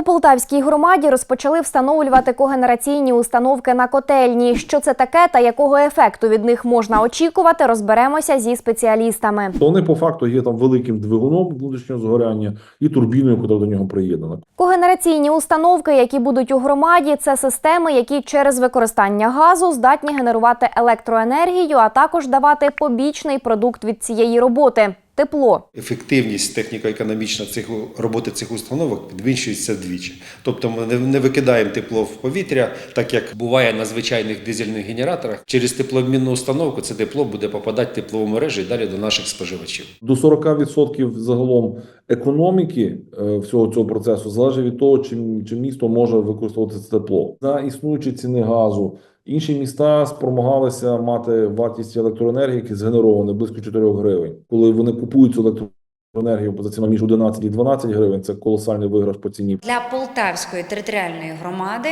У Полтавській громаді розпочали встановлювати когенераційні установки на котельні. Що це таке та якого ефекту від них можна очікувати, розберемося зі спеціалістами. Вони по факту є там великим двигуном внутрішнього згоряння і турбіною, яка до нього приєднана. Когенераційні установки, які будуть у громаді, це системи, які через використання газу здатні генерувати електроенергію, а також давати побічний продукт від цієї роботи тепло. Ефективність техніко-економічна цих роботи цих установок підвищується вдвічі. Тобто ми не- викидаємо тепло в повітря, так як буває на звичайних дизельних генераторах. Через теплообмінну установку це тепло буде попадати в теплову мережу і далі до наших споживачів. До 40% загалом економіки е, всього цього процесу залежить від того, чи, чи місто може використовувати це тепло. За існуючі ціни газу. Інші міста спромагалися мати вартість електроенергії, які згенеровані близько 4 гривень. Коли вони купують цю електроенергію за ціною між 11 і 12 гривень, це колосальний виграш по ціні. Для Полтавської територіальної громади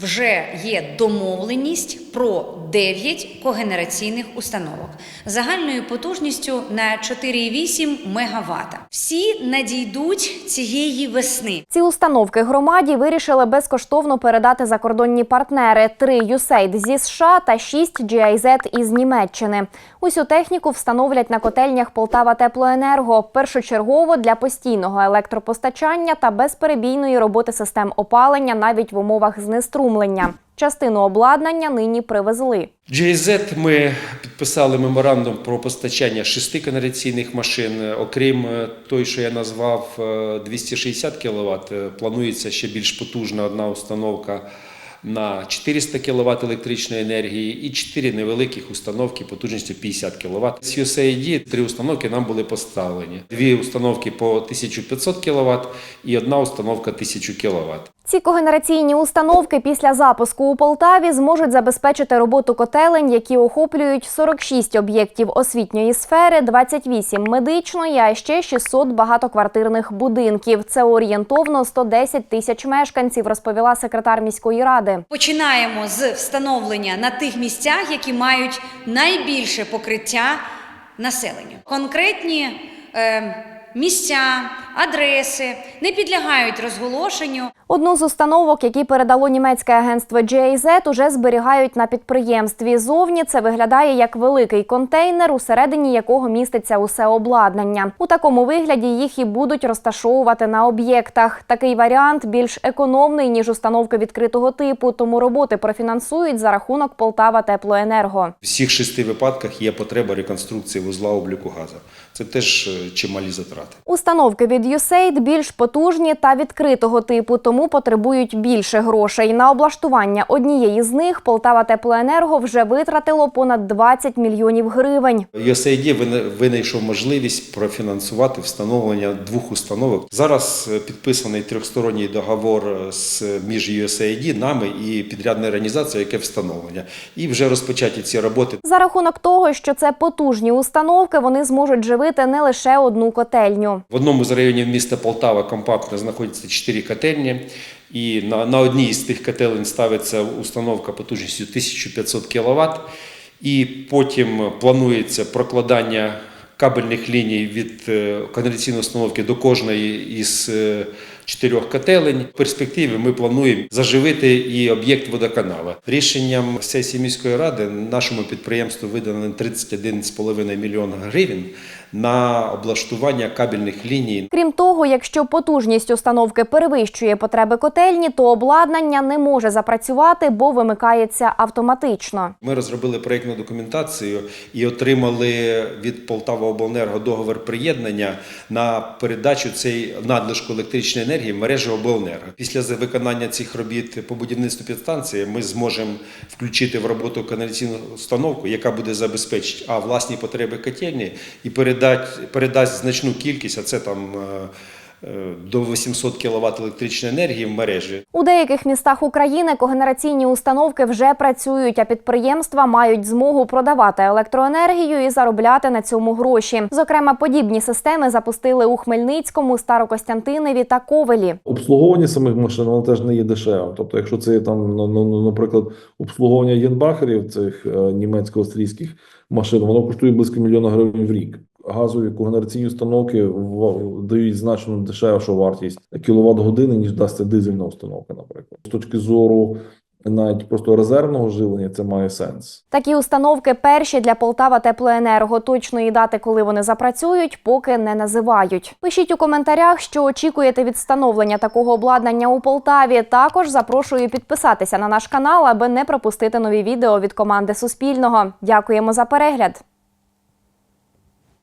вже є домовленість про 9 когенераційних установок загальною потужністю на 4,8 МВт. Всі надійдуть цієї весни. Ці установки громаді вирішили безкоштовно передати закордонні партнери: три USAID зі США та шість GIZ із Німеччини. Усю техніку встановлять на котельнях Полтава Теплоенерго першочергово для постійного електропостачання та безперебійної роботи систем опалення навіть в умовах знеструмлення. Частину обладнання нині привезли. GIZ ми підписали меморандум про постачання шести каналізаційних машин. Окрім е, той, що я назвав е, 260 кВт, е, планується ще більш потужна одна установка на 400 кВт електричної енергії і 4 невеликих установки потужністю 50 кВт. З USAID три установки нам були поставлені. Дві установки по 1500 кВт і одна установка 1000 кВт. Ці когенераційні установки після запуску у Полтаві зможуть забезпечити роботу котелень, які охоплюють 46 об'єктів освітньої сфери, 28 медичної, а ще 600 багатоквартирних будинків. Це орієнтовно 110 тисяч мешканців, розповіла секретар міської ради. Починаємо з встановлення на тих місцях, які мають найбільше покриття населення. Конкретні е, місця, адреси не підлягають розголошенню. Одну з установок, які передало німецьке агентство GIZ, уже зберігають на підприємстві. Зовні це виглядає як великий контейнер, усередині якого міститься усе обладнання. У такому вигляді їх і будуть розташовувати на об'єктах. Такий варіант більш економний ніж установки відкритого типу, тому роботи профінансують за рахунок Полтава Теплоенерго. Всіх шести випадках є потреба реконструкції вузла обліку газу. Це теж е, чималі затрати. Установки від USAID більш потужні та відкритого типу, тому потребують більше грошей. На облаштування однієї з них Полтава Теплоенерго вже витратило понад 20 мільйонів гривень. USAID вина- винайшов можливість профінансувати встановлення двох установок. Зараз е, підписаний трьохсторонній договор е, з між USAID, нами і підрядною організацією, яке встановлення. І вже розпочаті ці роботи. За рахунок того, що це потужні установки, вони зможуть живити не лише одну котельню. В одному з районів міста Полтава компактно знаходяться чотири котельні. І на, на одній з тих котелень ставиться установка потужністю 1500 кВт. І потім планується прокладання кабельних ліній від е, каналізаційної установки до кожної із е, чотирьох котелень. В перспективі ми плануємо заживити і об'єкт водоканала. Рішенням сесії міської ради нашому підприємству видано 31,5 мільйона гривень на облаштування кабельних ліній Крім того, якщо потужність установки перевищує потреби котельні, то обладнання не може запрацювати, бо вимикається автоматично. Ми розробили проєктну документацію і отримали від Полтава-Обленерго договір приєднання на передачу цієї надлишку електричної енергії в мережі обленерго. Після виконання цих робіт по будівництву підстанції ми зможемо включити в роботу каналіційну установку, яка буде забезпечити а власні потреби котельні і передати передасть значну кількість, а це там. Е, До 800 кВт електричної енергії в мережі У деяких містах України когенераційні установки вже працюють, а підприємства мають змогу продавати електроенергію і заробляти на цьому гроші. Зокрема, подібні системи запустили у Хмельницькому, Старокостянтинові та Ковелі. Обслуговування самих машин воно теж не є дешевим. Тобто, якщо це там, ну, ну, ну, наприклад, обслуговування єнбахерів, цих е, німецько-австрійських машин, воно коштує близько мільйона гривень в рік. Газові когенераційні установки дають значно дешевшу вартість кіловат години, ніж дасть дизельна установка, наприклад. З точки зору навіть просто резервного живлення це має сенс. Такі установки перші для Полтава Теплоенерго. Точної дати, коли вони запрацюють, поки не називають. Пишіть у коментарях, що очікуєте від встановлення такого обладнання у Полтаві. Також запрошую підписатися на наш канал, аби не пропустити нові відео від команди Суспільного. Дякуємо за перегляд.